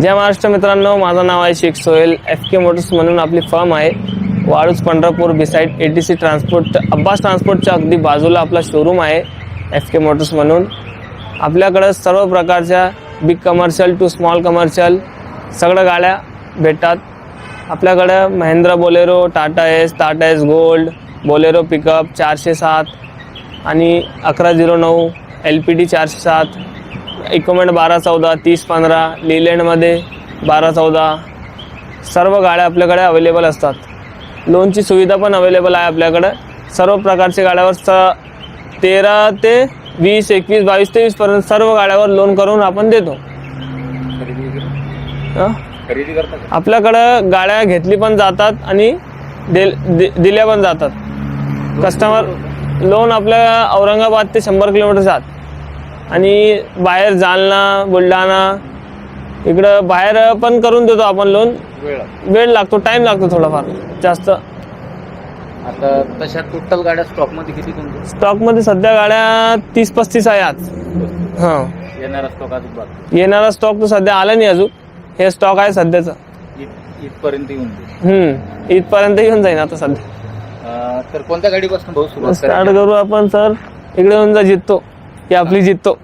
जय महाराष्ट्र मित्रांनो माझं नाव आहे Sheikh Sohail. F K motors म्हणून आपली फर्म आहे. Waluj Pandharpur beside A T C transport Abbas ट्रान्सपोर्टच्या अगदी बाजूला आपला शोरूम आहे एफ के मोटर्स म्हणून. आपल्याकडं सर्व प्रकारच्या big commercial to small commercial सगळ्या गाड्या भेटतात. आपल्याकडं Mahindra Bolero Tata Ace Tata Ace Gold Bolero pickup चारशे सात आणि अकरा झिरो नऊ एल पी डी चारशे सात इक्विपमेंट बारा चौदा तीस पंधरा लिलँडमध्ये बारा चौदा. सर्व गाड्या आपल्याकडे अवेलेबल असतात. लोनची सुविधा पण अवेलेबल आहे आपल्याकडं. सर्व प्रकारच्या गाड्यावर स तेरा ते वीस एकवीस बावीस तेवीसपर्यंत सर्व गाड्यावर लोन करून आपण देतो. आपल्याकडं गाड्या घेतली पण जातात आणि दिल्या पण जातात. कस्टमर लोन आपल्या औरंगाबाद ते शंभर किलोमीटर जात. आणि बाहेर जालना बुलढाणा इकडं बाहेर पण करून देतो आपण लोन. वेळ. लागतो टाईम लागतो थोडाफार जास्त. आता तशा टोटल गाड्या स्टॉकमध्ये किती तुमच्या? स्टॉकमध्ये सध्या गाड्या तीस पस्तीस आहे आज. हां. येणारा स्टॉक अजून बाकी येणारा स्टॉक तर सध्या आला नाही अजून. हे स्टॉक आहे सध्याचं. इत- इथपर्यंत येऊन जाईल. हम्म. इथपर्यंत येऊन जाईल आता सध्या. अं, तर कोणत्या गाडीपासून भाऊ सुरुवात स्टार्ट? करू आपण सर. इकडे येऊन जा जिततो. ही आपली जिततो.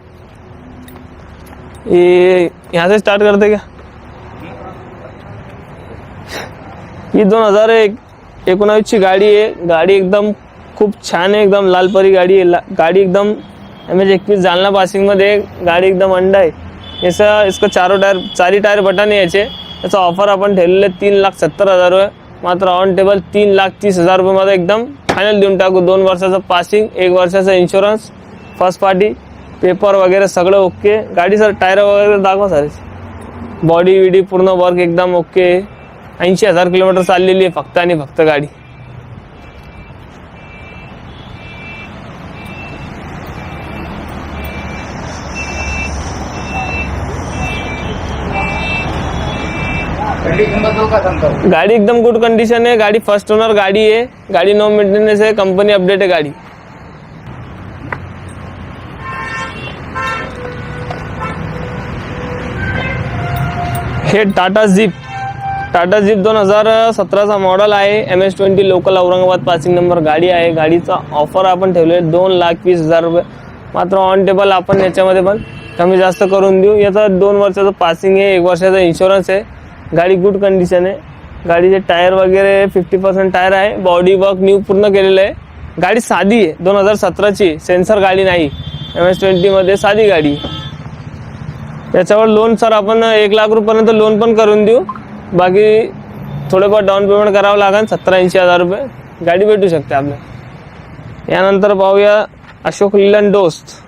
ये यहाँ से स्टार्ट करते क्या ही दोन हजार एक एकोणावीसची गाडी आहे. गाडी एकदम खूप छान आहे. एकदम लालपरी गाडी आहे. ला- गाडी एकदम एच एकवीस जालना पासिंगमध्ये आहे. गाडी एकदम अंडा आहे. याचा इसका चारो टायर चारी टायर बटन आहे याचे. त्याचा ऑफर आपण ठेवलेलं तीन लाख सत्तर हजार रुपये मात्र ऑन टेबल तीन लाख तीस हजार रुपयेमध्ये एकदम फायनल देऊन टाकू. दोन वर्षाचं पासिंग एक वर्षाचं इन्शुरन्स फर्स्ट पार्टी पेपर वगैरे सगळं ओके गाडी सर टायर वगैरे दाखवा सर बॉडी विडी पूर्ण वर्क एकदम ओके ऐंशी हजार किलोमीटर चाललेली आहे फक्त आणि फक्त गाडी कंडिशनबद्दल काय सांगता भाऊ? गाडी एकदम गुड कंडिशन आहे. गाडी फर्स्ट ओनर गाडी आहे. गाडी नो मेंटेनन्स आहे. कंपनी अपडेट आहे गाडी. हे टाटा जीप टाटा जीप दोन हजार सतराचा मॉडेल आहे. M S twenty local Aurangabad passing number गाडी आहे. गाडीचा ऑफर आपण ठेवले दोन लाख वीस हजार रुपये. मात्र ऑन टेबल आपण याच्यामध्ये पण कमी जास्त करून देऊ. याचा दोन वर्षाचं पासिंग आहे. एक वर्षाचा इन्शुरन्स आहे. गाडी गुड कंडिशन आहे. गाडीचे टायर वगैरे फिफ्टी पर्सेंट टायर आहे. बॉडी वर्क न्यू पूर्ण केलेलं आहे. गाडी साधी आहे. दोन हजार सतराची सेन्सर गाडी नाही. एम एस ट्वेंटीमध्ये साधी गाडी. त्याच्यावर लोन सर आपण एक लाख रुपयापर्यंत लोन पण करून देऊ. बाकी थोडेफार डाऊन पेमेंट करावं लागेल. सत्तर ऐंशी हजार रुपये. गाडी भेटू शकते आपल्याला. यानंतर पाहूया अशोक लिलन डोस्ट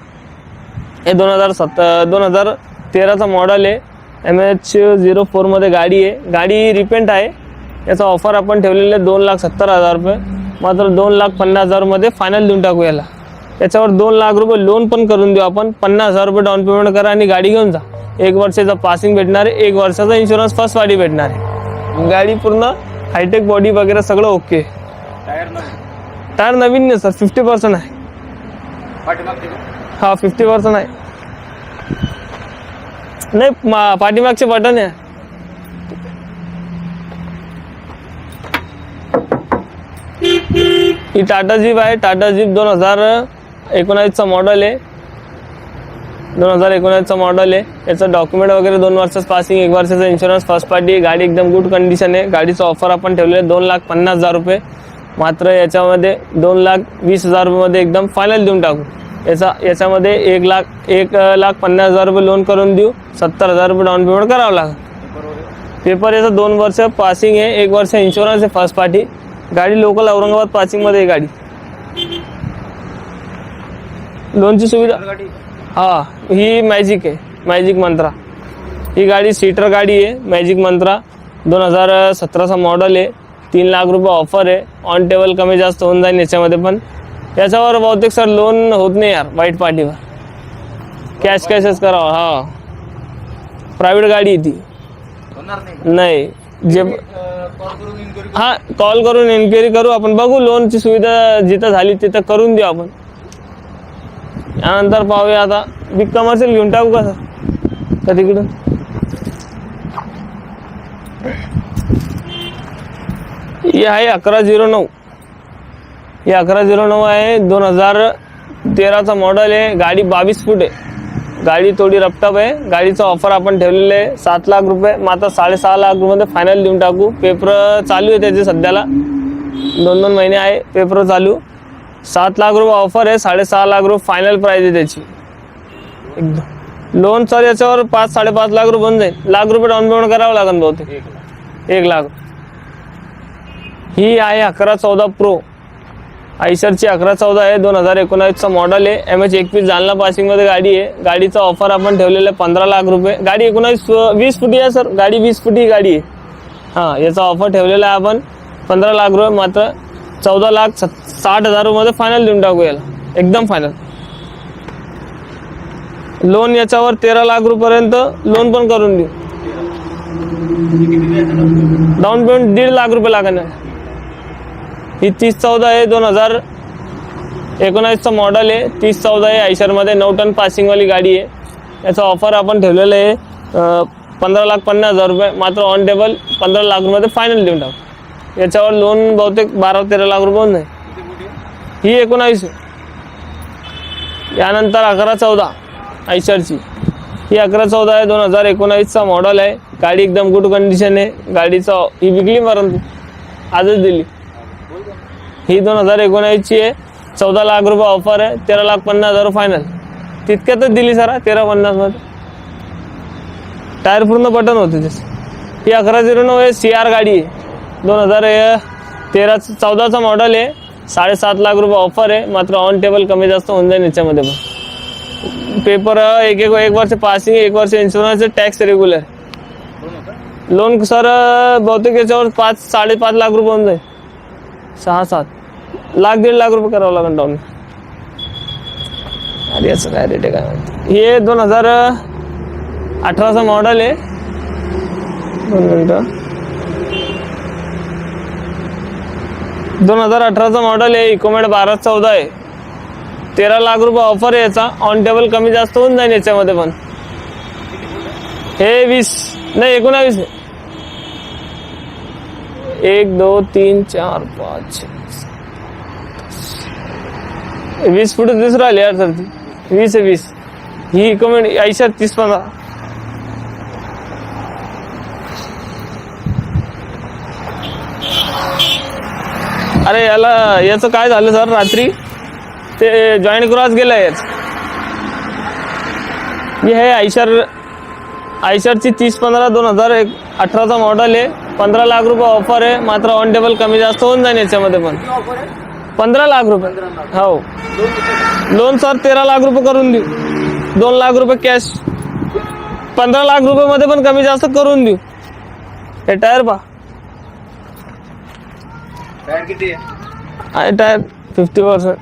हे दोन हजार सत दोन हजार तेराचं मॉडेल आहे. एम एच झिरो फोरमध्ये गाडी आहे. गाडी रिपेंट आहे. याचा ऑफर आपण ठेवलेलं आहे दोन लाख सत्तर हजार रुपये. मात्र दोन लाख पन्नास हजारमध्ये फायनल देऊन टाकू याला. त्याच्यावर दोन लाख रुपये लोन पण करून देऊ आपण. पन्नास हजार रुपये डाऊन पेमेंट करा आणि गाडी घेऊन जा. एक वर्षाचा पासिंग भेटणार आहे. एक वर्षाचा इन्शुरन्स फर्स्ट वाडी भेटणार आहे. गाडी पूर्ण हायटेक बॉडी वगैरे सगळं ओके टायर नवीन? नाही सर फिफ्टी पर्सेंट आहे? हा फिफ्टी पर्सेंट आहे. नाही पाठीमागचे बटन आहे. ही टाटा जीप आहे. टाटा जीप दोन हजार एकोणावीसचा मॉडेल आहे. दोन हजार एकोणावीसचा मॉडेल आहे. याचं डॉक्युमेंट वगैरे दोन वर्षाचं पासिंग एक वर्षाचा इन्शुरन्स फर्स्ट पार्टी गाडी एकदम गुड कंडिशन आहे. गाडीचं ऑफर आपण ठेवले दोन लाख पन्नास हजार रुपये. मात्र याच्यामध्ये दोन लाख वीस हजार रुपयेमध्ये एकदम फायनल देऊन टाकू. याचा याच्यामध्ये एक लाख एक लाख पन्नास हजार रुपये लोन करून देऊ सत्तर हजार रुपये डाऊन पेमेंट करावं लागेल. पेपर याचं दोन वर्ष पासिंग आहे एक वर्ष इन्शुरन्स आहे फर्स्ट पार्टी गाडी लोकल औरंगाबाद पासिंगमध्ये आहे गाडी. लोनची सुविधा हा ही मॅजिक आहे मॅजिक मंत्रा ही गाडी सीटर गाडी आहे मॅजिक मंत्रा दोन हजार सतराचा मॉडेल आहे तीन लाख रुपये ऑफर आहे. ऑन टेबल कमी जास्त होऊन जाईल याच्यामध्ये पण. याच्यावर बहुतेक सर लोन होत नाही यार वाईट पार्टीवर कॅश कॅशच करावं हा. प्रायव्हेट गाडी आहे ती. नाही जे इन्क्वायरी हा कॉल करून एन्क्वायरी करू आपण बघू लोनची सुविधा जिथं झाली तिथं करून देऊ आपण. यानंतर पाहूया आता बिग कमर्शियल घेऊन टाकू का सर का तिकडून ही आहे अकरा झिरो नऊ. ही अकरा झिरो नऊ आहे. दोन हजार तेराचा मॉडेल आहे. गाडी बावीस फूट आहे. गाडी थोडी रपटप आहे. गाडीचं ऑफर आपण ठेवलेलं आहे. सात लाख रुपये. मात्र साडेसहा लाख रुपये फायनल देऊन टाकू. पेपर चालू आहे त्याचे सध्याला. दोन दोन महिने आहे. पेपर चालू. सात लाख रुपये ऑफर आहे. साडेसहा लाख रुपये फायनल प्राईज आहे त्याची. एकदम लोन सर याच्यावर पाच साडेपाच लाख रुपये होऊन जाईल. लाख रुपये डाऊन पेमेंट करावं लागेल बहुतेक. एक लाख. ही आहे अकरा चौदा प्रो आयसरची अकरा चौदा आहे दोन हजार एकोणावीसचा मॉडेल आहे. एम एच एकवीस जालना पासिंगमध्ये गाडी आहे. गाडीचा ऑफर आपण ठेवलेला आहे पंधरा लाख रुपये. गाडी एकोणावीस वीस फुटी आहे सर. गाडी वीस फुटी गाडी आहे. हां याचा ऑफर ठेवलेला आहे आपण पंधरा लाख रुपये. मात्र चौदा लाख साठ हजार रुपयामध्ये फायनल देऊन टाकू याला. एकदम फायनल लोन याच्यावर तेरा लाख रुपयेपर्यंत लोन पण करून देऊ. डाऊन पेमेंट दीड लाख रुपये लागणार. ही तीस चौदा आहे दोन हजार एकोणावीसचं मॉडल आहे. तीस चौदा आहे आयशरमध्ये नऊ टन पासिंगवाली गाडी आहे. याचा ऑफर आपण ठेवलेलं आहे. पंधरा लाख पन्नास हजार रुपये मात्र ऑन टेबल पंधरा लाखमध्ये फायनल देऊन टाकू. याच्यावर लोन बहुतेक बारा तेरा लाख रुपये नाही ही एकोणावीस यानंतर अकरा चौदा आयशरची. ही अकरा चौदा आहे दोन हजार एकोणावीसचा मॉडल आहे. गाडी एकदम गुड कंडिशन आहे. गाडीचा ही विकली परंतु आजच दिली. ही दोन हजार एकोणऐंशी आहे. चौदा लाख रुपये ऑफर आहे. तेरा लाख पन्नास हजार फायनल तितक्यातच दिली सरा. तेरा पन्नासमध्ये टायर पूर्ण बटन होते त्याचे ही अकरा झिरो नऊ आहे. सी आर गाडी आहे. दोन हजार तेरा चौदाचं मॉडेल आहे. साडेसात लाख रुपये ऑफर आहे. मात्र ऑन टेबल कमी जास्त होऊन जाईल याच्यामध्ये पण. पेपर एक एक एक वर्ष पासिंग एक वर्ष insurance tax regular loan sir बहुतेक याच्यावर पाच साडेपाच लाख रुपये होऊन जाईल. सहा सात. लाख दीड लाख रुपये करावं लागेल डाऊन अरे याचं काय रेट आहे काय हे दोन हजार अठराचा मॉडेल आहे. दोन मिनटं. दोन हजार अठराचा मॉडेल आहे इकोमेड बारा चौदा आहे. तेरा लाख रुपये ऑफर आहे याचा. ऑन टेबल कमी जास्त होऊन जाईल याच्यामध्ये पण. हे वीस नाही एकोणावीस. आहे एक दो तीन चार पाच वीस फुट दिसून राहिली यार सर ती वीस आहे वीस. ही कमेंट ऐंशी तीस पंधरा अरे याला याचं काय झालं सर रात्री? ते जॉईन क्रॉस गेलं याच. हे आहे आयशर आयशरची तीस पंधरा दोन हजार एक अठराचा मॉडेल आहे. पंधरा लाख रुपये ऑफर आहे. मात्र ऑन टेबल कमी जास्त होऊन जाईल याच्यामध्ये पण. ऑफर आहे पंधरा लाख रुपये. हो. लोन सर तेरा लाख रुपये करून देऊ. दोन लाख रुपये कॅश पंधरा लाख रुपये मध्ये पण कमी जास्त करून देऊ. हे टायर पा टायर किती आहे? टायर फिफ्टी पर्सेंट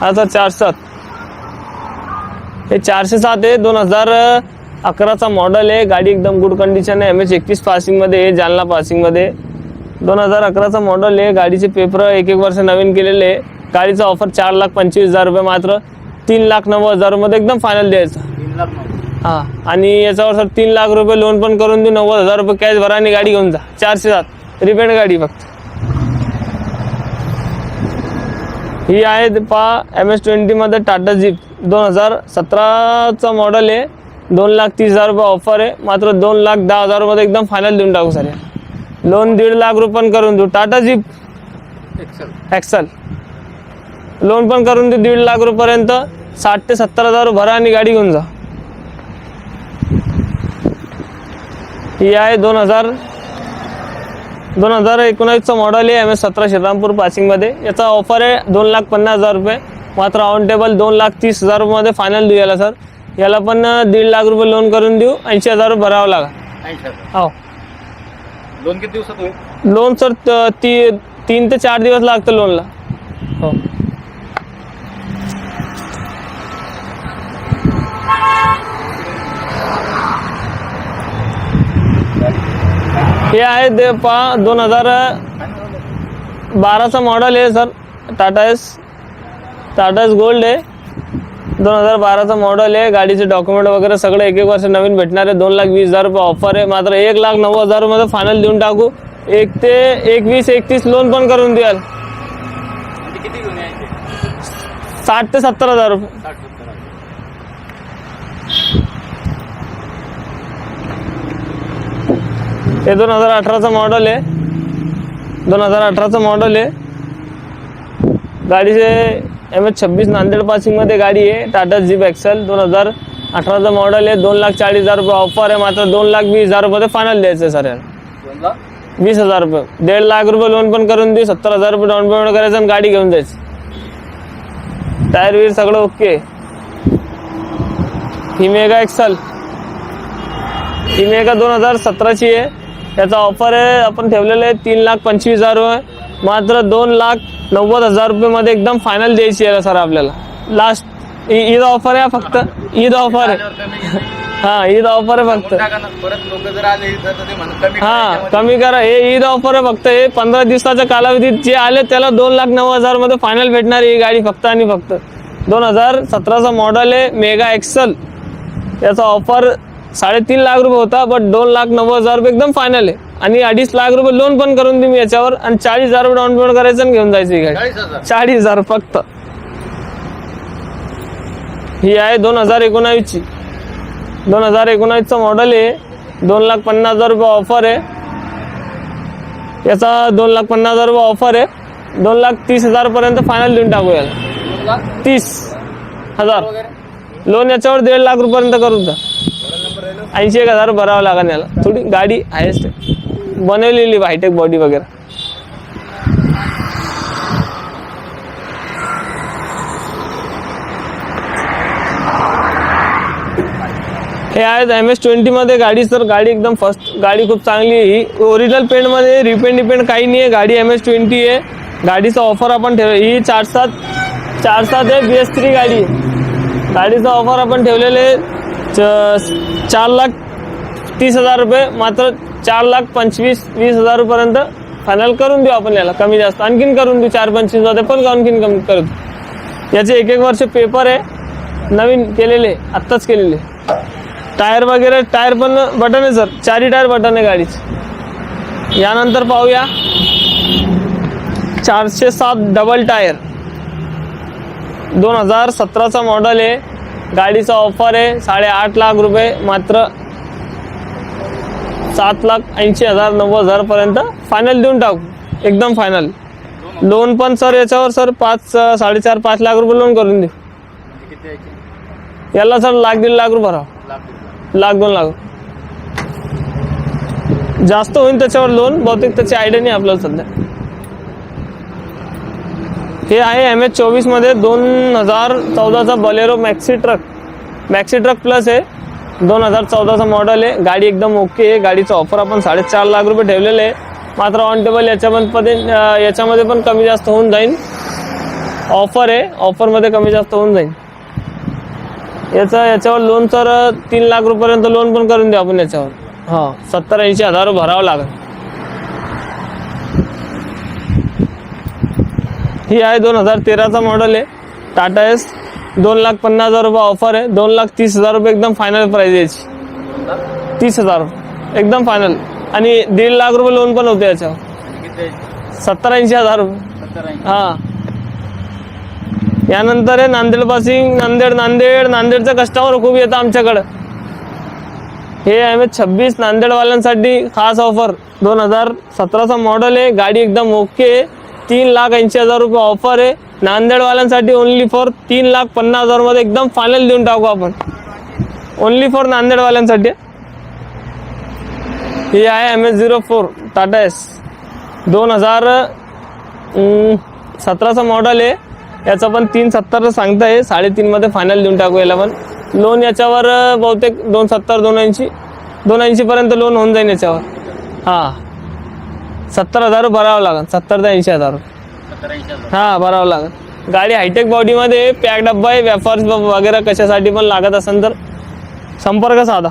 हा सर चारशे सात. हे चारशे सात आहे. दोन हजार अकराचा मॉडेल आहे. गाडी एकदम गुड कंडिशन आहे. एम एच एकवीस पासिंगमध्ये आहे. जालना पासिंगमध्ये दोन हजार अकराचा मॉडेल आहे. गाडीचे पेपर एक एक वर्ष नवीन केलेले आहे. गाडीचा ऑफर चार लाख पंचवीस हजार रुपये मात्र तीन लाख नव्वद हजार रुपये एकदम फायनल द्यायचं. हां. आणि याच्यावर सर तीन लाख रुपये लोन पण करून देऊ नव्वद हजार रुपये कॅश भरा आणि गाडी घेऊन जा. चारशे सात. रिपेंड गाडी फक्त. ही आहे पहा एम एस ट्वेंटीमध्ये टाटा जीप दोन हजार सतराचा मॉडेल आहे. दोन लाख तीस हजार रुपये ऑफर आहे. मात्र दोन लाख दहा हजार रुपये एकदम फायनल देऊन टाकू सर. लोन दीड लाख रुपये करून देऊ. टाटा जीप एक्सेल लोन पण करून देऊ दीड लाख रुपयेपर्यंत. साठ ते सत्तर हजार भरा आणि गाडी घेऊन जा. ही आहे दोन हजार दोन हजार एकोणावीसचं मॉडेल आहे एम एस सतरा श्रीरामपूर पासिंगमध्ये याचा ऑफर आहे दोन लाख पन्नास हजार रुपये. मात्र ऑन टेबल दोन लाख तीस हजार रुपयामध्ये फायनल देऊ याला सर याला पण दीड लाख रुपये लोन करून देऊ. ऐंशी हजार रुपये भरावं हजार. हो. दोन किती दिवसात होईल? लोन सर त- ती तीन ते चार दिवस लागतं लोनला. हो. हे आहे ते पा दोन हजार बाराचा मॉडेल आहे सर. टाटा एस टाटाच गोल्ड आहे. दोन हजार बाराचं मॉडेल आहे. गाडीचे डॉक्युमेंट वगैरे सगळं एक एक वर्ष नवीन भेटणार आहे. दोन लाख वीस हजार रुपये ऑफर आहे. मात्र एक लाख नऊ हजारमध्ये फायनल देऊन टाकू. एक ते एकवीस एकतीस लोन पण करून द्याल. म्हणजे साठ ते सत्तर हजार. रुपये. हे दोन हजार अठराचं मॉडेल आहे. दोन हजार अठराचं मॉडेल आहे. गाडीचे एम एच छब्बीस नांदेड पासिंगमध्ये गाडी आहे. टाटा जीप एक्सेल दोन हजार अठराचं मॉडेल आहे. दोन लाख चाळीस हजार रुपये ऑफर आहे. मात्र दोन लाख वीस हजार रुपये फायनल द्यायचं आहे सर लाख वीस हजार रुपये. दीड लाख रुपये लोन पण करून देऊ. सत्तर हजार रुपये डाऊन पेमेंट करायचं आणि गाडी घेऊन जायची. टायर वीर सगळं ओके ही मेगा एक्सल ही मेगा दोन हजार सतराची आहे. त्याचा ऑफर आहे. आपण ठेवलेलं आहे तीन लाख पंचवीस हजार रुपये. मात्र दोन लाख नव्वद हजार रुपयेमध्ये एकदम फायनल द्यायची आहे सर आपल्याला. लास्ट ईद ऑफर आहे फक्त. ईद ऑफर आहे. हा हां ईद ऑफर आहे फक्त. कमी हा कमी करा. हे ईद ऑफर आहे फक्त. हे पंधरा दिवसाच्या कालावधीत जे आले त्याला दोन लाख नऊ हजारमध्ये फायनल भेटणार ही गाडी फक्त आणि फक्त. दोन हजार सतराचा मॉडेल आहे मेगा एक्सल याचा ऑफर साडेतीन लाख रुपये होता बट दोन लाख नव्वद हजार रुपये एकदम फायनल आहे. आणि अडीच लाख रुपये लोन पण करून मी याच्यावर. आणि चाळीस हजार रुपये डाऊन पेमेंट करायचं आणि घेऊन जायचं गाडी चाळीस हजार? फक्त. ही आहे दोन हजार एकोणावीसची. दोन हजार एकोणावीसचं मॉडेल आहे. दोन लाख पन्नास हजार रुपये ऑफर आहे. याचा दोन लाख पन्नास हजार रुपये ऑफर आहे. दोन लाख तीस हजारपर्यंत फायनल देऊन टाकू याला. तीस हजार. लोन याच्यावर दीड लाख रुपयापर्यंत करू आहे ऐंशी एक हजार भरावं लागेल याला. थोडी गाडी आहेच ते बनवलेली हायटेक बॉडी वगैरे. हे आहेत एम एस ट्वेंटीमध्ये गाडी सर गाडी एकदम फर्स्ट गाडी खूप चांगली आहे. ही ओरिजिनल पेंटमध्ये रिपेंट डिपेंट काही नाही आहे. गाडी एम एस ट्वेंटी आहे. गाडीचा ऑफर आपण ठेव ही चार सात चार सात आहे बी एस थ्री गाडी. आहे गाडीचा ऑफर आपण ठेवलेले च- चार लाख तीस हजार रुपये. मात्र चार लाख पंचवीस वीस हजार रुपयापर्यंत फायनल करून देऊ आपण याला. कमी जास्त. आणखीन करून देऊ. चार पंचवीसमध्ये पण आणखीन कमी करू याचे एक एक वर्ष पेपर आहे. नवीन केलेले. आत्ताच केलेले. टायर वगैरे टायर पण बटन आहे सर चारही टायर बटन आहे गाडीचे. यानंतर पाहूया. चारशे सात डबल टायर दोन हजार सतराचा मॉडेल आहे. गाडीचा ऑफर आहे. साडेआठ लाख रुपये मात्र सात लाख ऐंशी हजार नव्वद हजारपर्यंत फायनल देऊन टाकू. एकदम फायनल लोन पण सर याच्यावर सर पाच साडेचार पाच लाख रुपये लोन करून देऊ म्हणजे याला सर लाख दीड लाख रुपये राहा लाख दोन लाख. जास्त होईल त्याच्यावर लोन बहुतेक त्याची आयडिया नाही आपल्याला सध्या. हे आहे एम एच चोवीसमध्ये दोन हजार चौदाचा Bolero maxi truck maxi truck plus आहे दोन हजार चौदाचं मॉडेल आहे. गाडी एकदम ओके आहे. गाडीचं ऑफर आपण साडेचार लाख रुपये ठेवलेलं आहे. मात्र ऑन टेबल याच्यामध्ये याच्यामध्ये पण कमी जास्त होऊन जाईल ऑफर आहे. ऑफरमध्ये कमी जास्त होऊन जाईल याचं याच्यावर लोन तर तीन लाख रुपयापर्यंत लोन पण करून देऊ आपण याच्यावर. हा सत्तर ऐंशी हजार भरावं लागेल. ही आहे दोन हजार तेराचा मॉडेल आहे. टाटा एस दोन लाख पन्नास हजार रुपये ऑफर आहे. दोन लाख तीस हजार रुपये एकदम फायनल प्राइस याची. तीस हजार. एकदम फायनल आणि दीड लाख रुपये लोन पण होते याच्यावर. सत्तर ऐंशी हजार रुपये. हा. यानंतर आहे नांदेड पासिंग नांदेड नांदेड. नांदेडचं कस्टमर खूप येतं आमच्याकडं. हे एच छब्बीस नांदेडवाल्यांसाठी खास ऑफर दोन हजार सतराचा मॉडेल आहे. गाडी एकदम ओके आहे. तीन लाख ऐंशी हजार रुपये ऑफर आहे. नांदेडवाल्यांसाठी ओनली फॉर तीन लाख पन्नास हजारमध्ये एकदम फायनल देऊन टाकू आपण. ओनली फॉर नांदेडवाल्यांसाठी. ही आहे M S zero four Tata Ace दोन हजार सतराचा मॉडेल आहे. याचं पण तीन सत्तर सांगताय साडेतीनमध्ये फायनल देऊन टाकू याला पण. लोन याच्यावर बहुतेक दोन सत्तर दोन ऐंशी दोन ऐंशीपर्यंत लोन होऊन जाईल याच्यावर. हां. सत्तर हजार भरावं लागेल. सत्तर ते ऐंशी हजार. हां भरावं लागेल. गाडी हायटेक बॉडीमध्ये पॅक डब्बा आहे वेफर्स वगैरे कशासाठी पण लागत असेल तर संपर्क साधा.